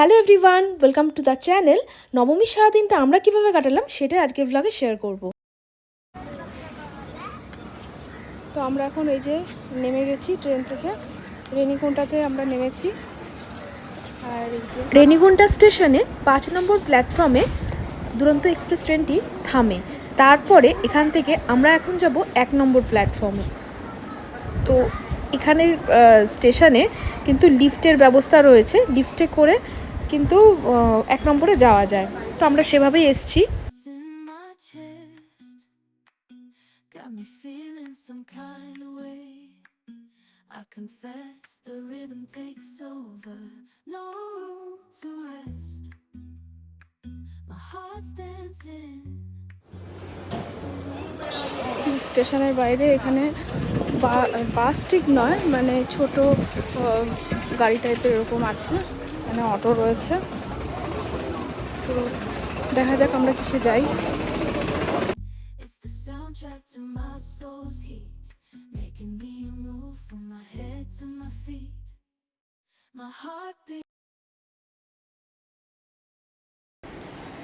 Hello everyone, welcome to the channel. নবমীর সারাদিনটা আমরা কীভাবে কাটালাম সেটাই আজকের ব্লগে শেয়ার করব। তো আমরা এখন এই যে নেমে গেছি ট্রেন থেকে। রেনিগুন্টাতে আমরা নেমেছি। আর রেনিগুন্টা স্টেশনে পাঁচ নম্বর প্ল্যাটফর্মে দুরন্ত এক্সপ্রেস ট্রেনটি থামে। তারপরে এখান থেকে আমরা এখন যাব এক নম্বর প্ল্যাটফর্মে তো এখানের স্টেশনে কিন্তু লিফটের ব্যবস্থা রয়েছে। লিফটে করে কিন্তু এক নম্বরে যাওয়া যায়। তো আমরা সেভাবেই এসছি। স্টেশনের বাইরে এখানে বাস ঠিক নয় মানে ছোট গাড়ি টাইপের এরকম আছে। এখানে অটো রয়েছে। তো দেখা যাক আমরা কিসে যাই.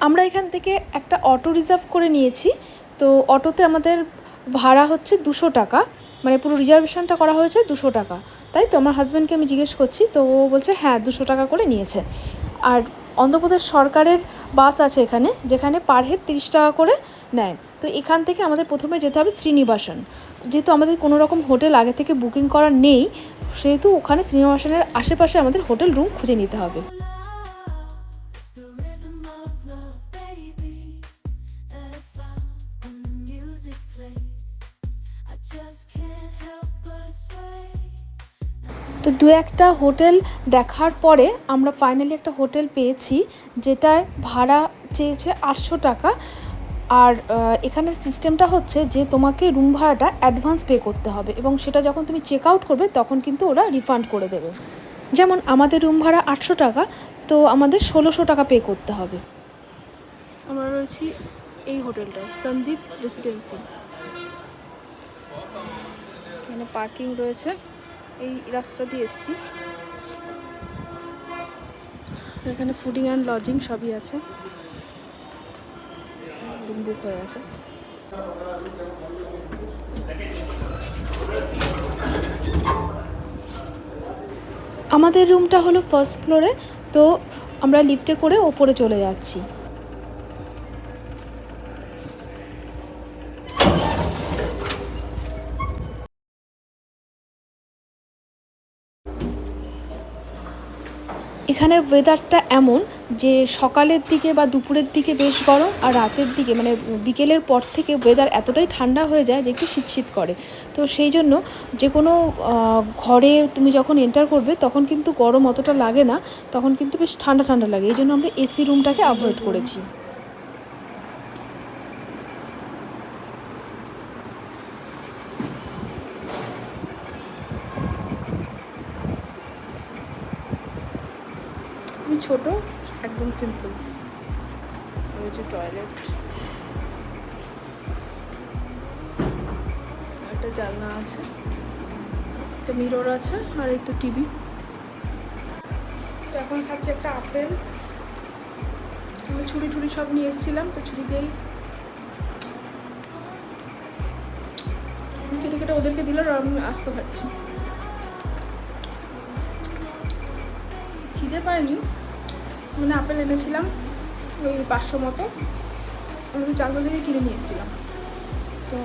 আমরা এখান থেকে একটা অটো রিজার্ভ করে নিয়েছি। তো অটোতে আমাদের ভাড়া হচ্ছে দুশো টাকা। মানে পুরো রিজার্ভেশনটা করা হয়েছে দুশো টাকা। তাই তো, আমার হাজব্যান্ডকে আমি জিজ্ঞেস করছি, তো ও বলছে হ্যাঁ দুশো টাকা করে নিয়েছে। আর অন্ধ্রপ্রদেশ সরকারের বাস আছে এখানে, যেখানে পার হেড তিরিশ টাকা করে নেয়। তো এখান থেকে আমাদের প্রথমে যেতে হবে শ্রীনিবাসন। যেহেতু আমাদের কোনো রকম হোটেল আগে থেকে বুকিং করা নেই, সেহেতু ওখানে শ্রীনিবাসনের আশেপাশে আমাদের হোটেল রুম খুঁজে নিতে হবে। দু একটা হোটেল দেখার পরে আমরা ফাইনালি একটা হোটেল পেয়েছি, যেটায় ভাড়া চেয়েছে আটশো টাকা। আর এখানের সিস্টেমটা হচ্ছে যে তোমাকে রুম ভাড়াটা অ্যাডভান্স পে করতে হবে এবং সেটা যখন তুমি চেক আউট করবে তখন কিন্তু ওরা রিফান্ড করে দেবে। যেমন আমাদের রুম ভাড়া আটশো টাকা, তো আমাদের ষোলোশো টাকা পে করতে হবে। আমরা রয়েছি এই হোটেলটায় সন্দীপ রেসিডেন্সি এখানে পার্কিং রয়েছে। এই রাস্তা দিয়ে এসছি। এখানে ফুডিং অ্যান্ড লজিং সবই আছে। বুক হয়ে আছে আমাদের রুমটা হলো ফার্স্ট ফ্লোরে তো আমরা লিফটে করে ওপরে চলে যাচ্ছি। এখানের ওয়েদারটা এমন যে সকালের দিকে বা দুপুরের দিকে বেশ গরম আর রাতের দিকে মানে বিকেলের পর থেকে ওয়েদার এতটাই ঠান্ডা হয়ে যায় যে একটু শীত শীত করে। তো সেই জন্য যে কোনো ঘরে তুমি যখন এন্টার করবে তখন কিন্তু গরম অতটা লাগে না, তখন কিন্তু বেশ ঠান্ডা ঠান্ডা লাগে। এই জন্য আমরা এসি রুমটাকে অ্যাভয়েড করেছি খুবই ছোট সিম্পল রয়েছে টয়লেট একটা জানলা আছে, একটা মিরর আছে আর তো টিভি তো এখন খাচ্ছি একটা আপেল। আমি ছুরি টুরি সব নিয়ে এসেছিলাম, তো ছুরি দিয়েই কেটে কেটে ওদেরকে দিল আর আমি আস্ত খাচ্ছি। খিদে পায়নি? মানে আপেল এনেছিলাম, ওই পাঁচশো মতো। আমি চালতা থেকে কিনে নিয়ে এসেছিলাম। তো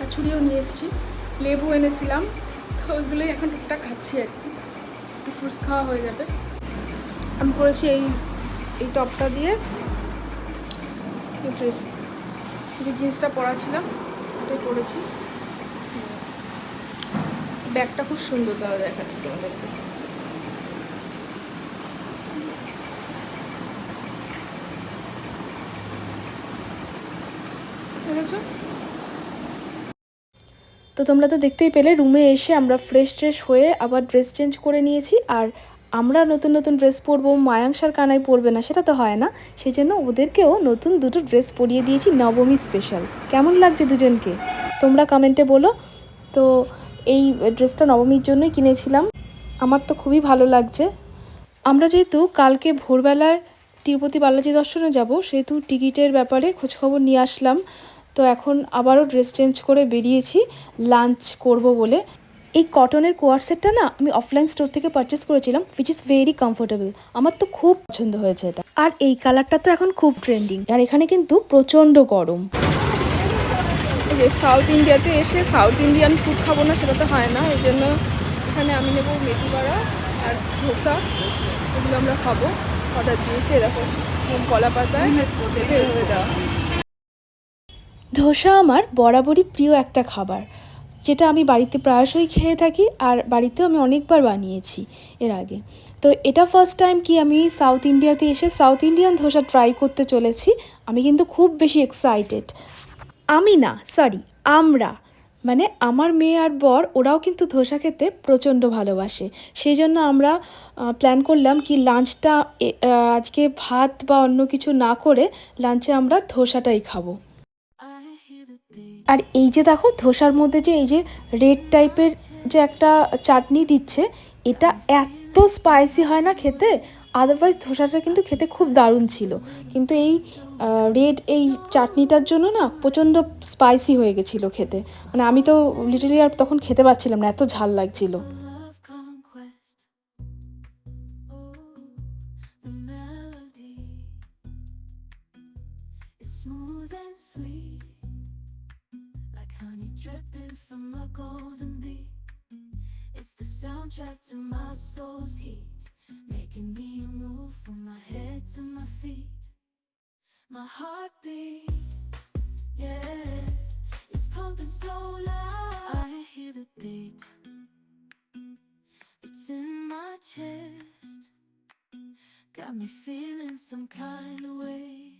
আর ছুরিও নিয়ে এসেছি, লেবু এনেছিলাম। তো ওইগুলোই এখন টুকটাক খাচ্ছি আর কি। ফ্রুটস খাওয়া হয়ে যাবে। আমি করেছি এই এই টপটা দিয়ে। ড্রেস যে জিন্সটা পরা ছিলাম ওটাই পরেছি। ব্যাগটা খুব সুন্দর দাদা দেখাচ্ছি তোমাদেরকে। দেখেছ তো তোমরা তো দেখতেই পেলে, রুমে এসে আমরা ফ্রেশ ট্রেশ হয়ে আবার ড্রেস চেঞ্জ করে নিয়েছি। আর আমরা নতুন নতুন ড্রেস পরবো মায়াংসার কানায় পরবে না, সেটা তো হয় না। সেই জন্য ওদেরকেও নতুন দুটো ড্রেস পরিয়ে দিয়েছি, নবমী স্পেশাল কেমন লাগছে দুজনকে? তোমরা কমেন্টে বলো। তো এই ড্রেসটা নবমীর জন্যই কিনেছিলাম। আমার তো খুবই ভালো লাগছে। আমরা যেহেতু কালকে ভোরবেলায় তিরুপতি বালাজি দর্শনে যাব, সেহেতু টিকিটের ব্যাপারে খোঁজখবর নিয়ে আসলাম। তো এখন আবারও ড্রেস চেঞ্জ করে বেরিয়েছি লাঞ্চ করব বলে। এই কটনের কোয়ার সেটটা না আমি অফলাইন স্টোর থেকে পারচেস করেছিলাম উইচ ইজ ভেরি কমফোর্টেবল আমার তো খুব পছন্দ হয়েছে এটা। আর এই কালারটা তো এখন খুব ট্রেন্ডিং আর এখানে কিন্তু প্রচণ্ড গরম। যে সাউথ ইন্ডিয়াতে এসে সাউথ ইন্ডিয়ান ফুড খাব না সেটা তো হয় না। এই জন্য এখানে আমি নেব মেথি বড়া আর ধোসা। এগুলো আমরা খাব। অর্ডার দিয়েছি এরকম কলা পাতায় দেখে দেওয়া ধোসা আমার বরাবরই প্রিয় একটা খাবার, যেটা আমি বাড়িতে প্রায়শই খেয়ে থাকি আর বাড়িতেও আমি অনেকবার বানিয়েছি এর আগে। তো এটা ফার্স্ট টাইম কি আমি সাউথ ইন্ডিয়াতে এসে সাউথ ইন্ডিয়ান ধোসা ট্রাই করতে চলেছি, আমি কিন্তু খুব বেশি এক্সাইটেড আমি না সরি আমরা মানে আমার মেয়ে আর বর, ওরাও কিন্তু ধোসা খেতে প্রচণ্ড ভালোবাসে। সেই জন্য আমরা প্ল্যান করলাম কি লাঞ্চটা আজকে ভাত বা অন্য কিছু না করে লাঞ্চে আমরা ধোসাটাই খাব। আর এই যে দেখো, ধোসার মধ্যে যে এই যে রেড টাইপের যে একটা চাটনি দিচ্ছে, এটা এত স্পাইসি হয় না খেতে আদারওয়াইজ ধোসাটা কিন্তু খেতে খুব দারুণ ছিল। কিন্তু এই রেড এই চাটনিটার জন্য না প্রচণ্ড স্পাইসি হয়ে গেছিল খেতে। মানে আমি তো লিটারলি আর তখন খেতে পাচ্ছিলাম না, এত ঝাল লাগছিল। To my soul's heat, making me move from my head to my feet. My heartbeat, yeah, it's pumping so loud. I hear the beat. It's in my chest. Got me feeling some kind of way.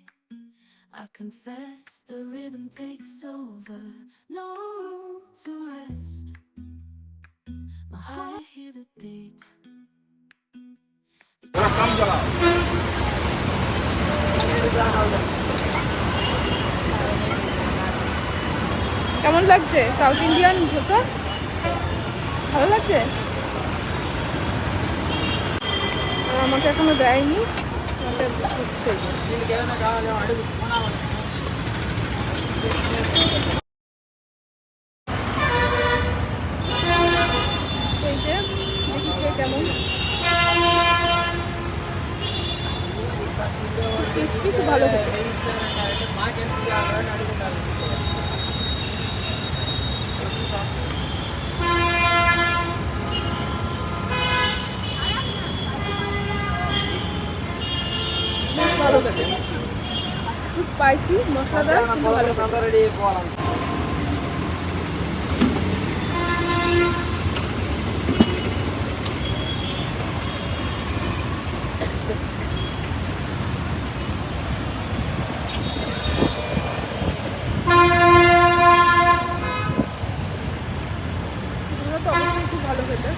I confess the rhythm takes over. No room to rest. My heart I hear the. কেমন লাগছে? South Indian dosa? ভালো লাগছে? আমাকে এখনও দেয়নি। হচ্ছে এই যে দেখি খেয়ে কেমন ক্রিসপি খুব ভালো খেতে বেশ ভালো খেতে একটু স্পাইসি মশলাদার কিন্তু ভালো খেতে এগুলো তো অবশ্যই খুব ভালো খেতে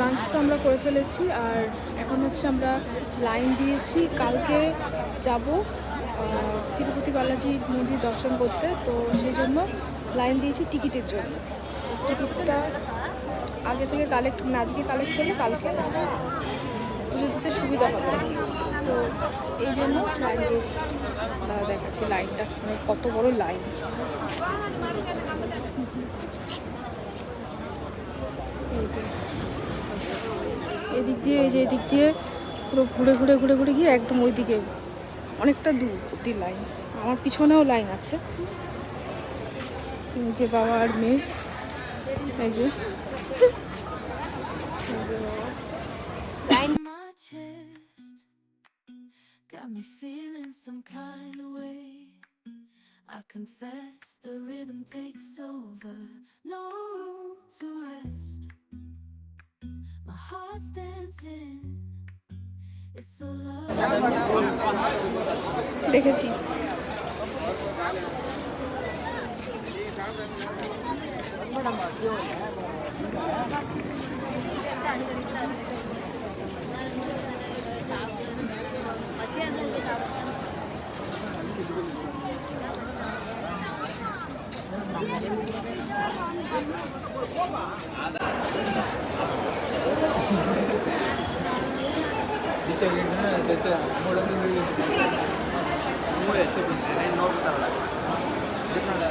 লাঞ্চ তো আমরা করে ফেলেছি আর এখন হচ্ছে আমরা লাইন দিয়েছি। কালকে যাব তিরুপতি বালাজি মন্দির দর্শন করতে, তো সেই জন্য লাইন দিয়েছি টিকিটের জন্য। টিকিটটা আগে থেকে কালেক্ট মানে আজকে কালেক্ট করলে কালকে পুজো দিতে সুবিধা হবে। তো এই জন্য লাইন দিয়েছি। দাদা দেখাচ্ছি লাইনটা মানে কত বড় লাইন। এদিক দিয়ে, এই যে এদিক দিয়ে পুরো ঘুরে ঘুরে ঘুরে ঘুরে গিয়ে একদম ওই দিকে অনেকটা দূর অব্দি লাইন আমার পিছনেও লাইন আছে। যে বাবা আর মেয়ে। এই যে। Me feeling some kind দেখেছি 아다 দেখেছি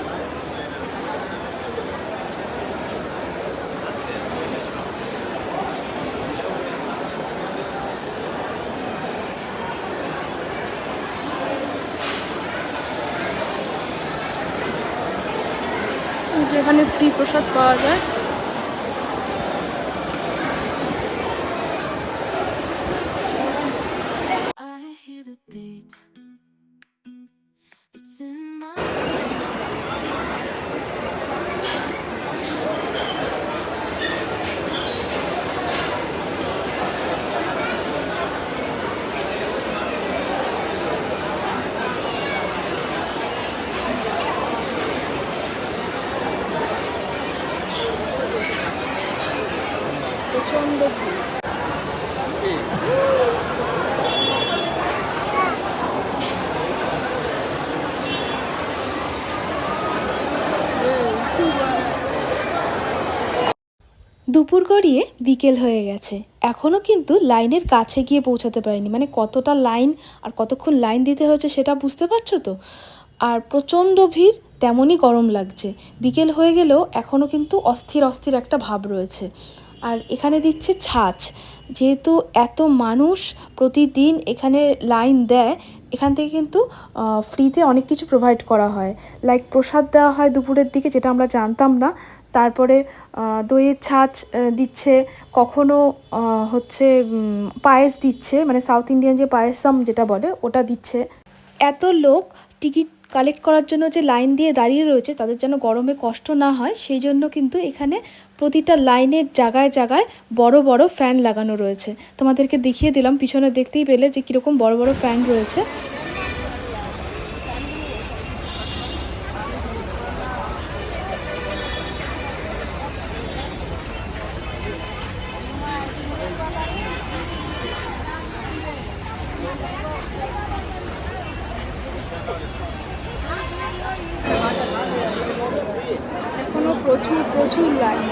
যেখানে ফ্রি প্রসাদ পাওয়া যায়। প্রচণ্ড ভিড়। দুপুর গড়িয়ে বিকেল হয়ে গেছে। এখনও কিন্তু লাইনের কাছে গিয়ে পৌঁছাতে পারিনি। মানে কতটা লাইন আর কতক্ষণ লাইন দিতে হয়েছে সেটা বুঝতে পারছ তো? আর প্রচণ্ড ভিড়, তেমনই গরম লাগছে। বিকেল হয়ে গেলেও এখনও কিন্তু অস্থির অস্থির একটা ভাব রয়েছে। আর এখানে দিচ্ছে ছাঁচ। যেহেতু এত মানুষ প্রতিদিন এখানে লাইন দেয়, এখান থেকে কিন্তু ফ্রিতে অনেক কিছু প্রোভাইড করা হয়। লাইক প্রসাদ দেওয়া হয় দুপুরের দিকে, যেটা আমরা জানতাম না। তারপরে দইয়ের ছাঁচ দিচ্ছে। কখনো হচ্ছে পায়েস দিচ্ছে। মানে সাউথ ইন্ডিয়ান যে পায়েসাম যেটা বলে, ওটা দিচ্ছে। এত লোক টিকিট কালেক্ট করার জন্য যে লাইন দিয়ে দাঁড়িয়ে রয়েছে, তাদের যেন গরমে কষ্ট না হয়, সেই জন্য কিন্তু এখানে প্রতিটা লাইনের জায়গায় জায়গায় বড় বড় ফ্যান লাগানো রয়েছে। তোমাদেরকে দেখিয়ে দিলাম, পিছনে দেখতেই পেলে যে কীরকম বড় বড় ফ্যান রয়েছে এখনও প্রচুর প্রচুর লাইন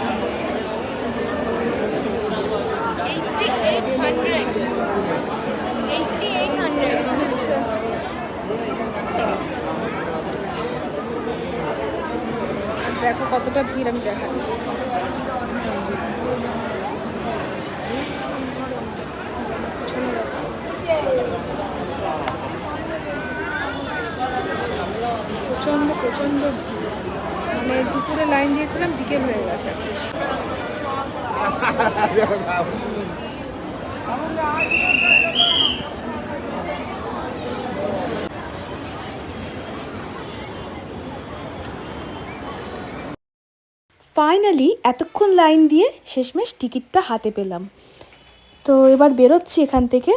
দেখো কতটা ভিড় আমি দেখাচ্ছি। প্রচণ্ড প্রচণ্ড মানে দুপুরে লাইন দিয়েছিলাম বিকেল হয়ে গেছে। ফাইনালি এতক্ষণ লাইন দিয়ে শেষমেশ টিকিটটা হাতে পেলাম। তো এবার বেরোচ্ছি এখান থেকে।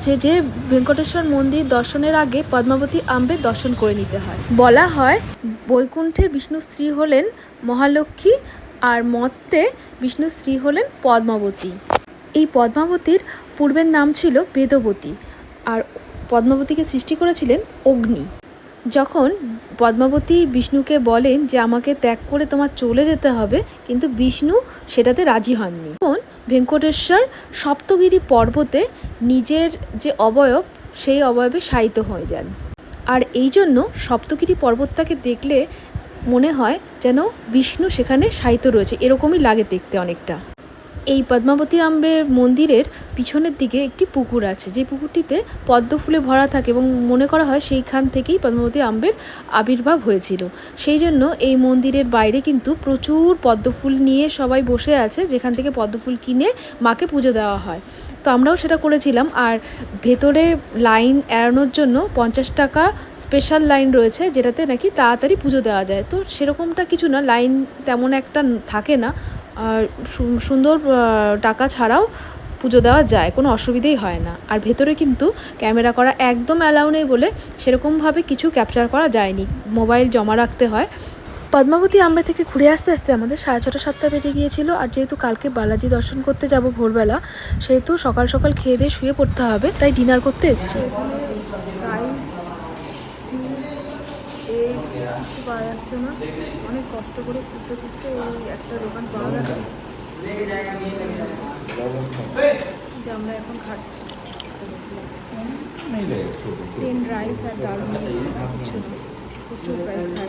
আছে যে ভেঙ্কটেশ্বর মন্দির দর্শনের আগে পদ্মাবতী আম্বে দর্শন করে নিতে হয়। বলা হয়, বৈকুণ্ঠে বিষ্ণু স্ত্রী হলেন মহালক্ষ্মী আর মত্তে বিষ্ণু স্ত্রী হলেন পদ্মাবতী। এই পদ্মাবতীর পূর্বের নাম ছিল বেদবতী। আর পদ্মাবতীকে সৃষ্টি করেছিলেন অগ্নি। যখন পদ্মাবতী বিষ্ণুকে বলেন যে আমাকে ত্যাগ করে তোমার চলে যেতে হবে, কিন্তু বিষ্ণু সেটাতে রাজি হননি। তখন ভেঙ্কটেশ্বর সপ্তগিরি পর্বতে নিজের যে অবয়ব, সেই অবয়বে শায়িত হয়ে যান। আর এই জন্য সপ্তগিরি পর্বতটাকে দেখলে মনে হয় যেন বিষ্ণু সেখানে শায়িত রয়েছে, এরকমই লাগে দেখতে অনেকটা। এই পদ্মাবতী আম্বের মন্দিরের পিছনের দিকে একটি পুকুর আছে। যে পুকুরটিতে পদ্ম ফুলে ভরা থাকে এবং মনে করা হয় সেইখান থেকেই পদ্মাবতী আম্বের আবির্ভাব হয়েছিল। সেই জন্য এই মন্দিরের বাইরে কিন্তু প্রচুর পদ্ম ফুল নিয়ে সবাই বসে আছে, যেখান থেকে পদ্ম ফুল কিনে মাকে পুজো দেওয়া হয়। তো আমরাও সেটা করেছিলাম আর ভেতরে লাইন এড়ানোর জন্য পঞ্চাশ টাকা স্পেশাল লাইন রয়েছে যেটাতে নাকি তাড়াতাড়ি পুজো দেওয়া যায়। তো সেরকমটা কিছু না, লাইন তেমন একটা থাকে না। সুন্দর টাকা ছাড়াও পুজো দেওয়া যায়, কোনো অসুবিধেই হয় না। আর ভেতরে কিন্তু ক্যামেরা করা একদম অ্যালাউ নেই বলে সেরকমভাবে কিছু ক্যাপচার করা যায়নি। মোবাইল জমা রাখতে হয়। পদ্মাবতী আম্বে থেকে ঘুরে আসতে আসতে আমাদের সাড়ে ছটা, সাতটা বেজে গিয়েছিল। আর যেহেতু কালকে বালাজি দর্শন করতে যাব ভোরবেলা, সেহেতু সকাল সকাল খেয়ে দিয়ে শুয়ে পড়তে হবে, তাই ডিনার করতে এসেছি। রাইস না। কষ্ট করে খুঁজতে খুঁজতে এই একটা দোকান পাওয়া গেল। যে আমরা এখন খাচ্ছি। প্লেন রাইস আর ডাল নিয়েছি কিছু প্রচুর প্রাইস হাই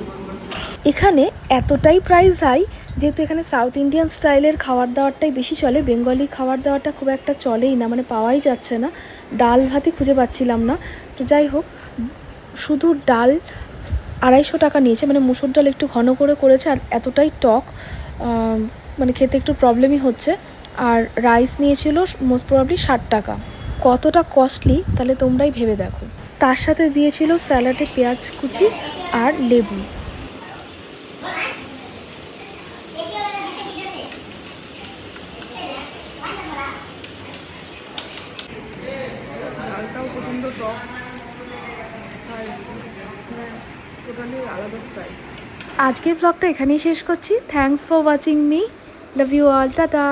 এখানে এতটাই প্রাইস হাই যেহেতু এখানে সাউথ ইন্ডিয়ান স্টাইলের খাবার দাবারটাই বেশি চলে। বেঙ্গলি খাবার দাবারটা খুব একটা চলেই না মানে পাওয়াই যাচ্ছে না। ডাল ভাতই খুঁজে পাচ্ছিলাম না। তো যাই হোক শুধু ডাল আড়াইশো টাকা নিয়েছে মানে মুসুর ডাল একটু ঘন করে করেছে আর এতটাই টক মানে খেতে একটু প্রবলেমই হচ্ছে। আর রাইস নিয়েছিল মোস্ট প্রবাবলি ষাট টাকা। কতটা কস্টলি তাহলে তোমরাই ভেবে দেখো। তার সাথে দিয়েছিল স্যালাডে পেঁয়াজ কুচি আর লেবু ডালটাও প্রচণ্ড টক খাওয়া যাচ্ছে মানে টোটালি আলাদা স্টাইল আজকের ব্লগটা এখানেই শেষ করছি। Thanks for watching me love you all tata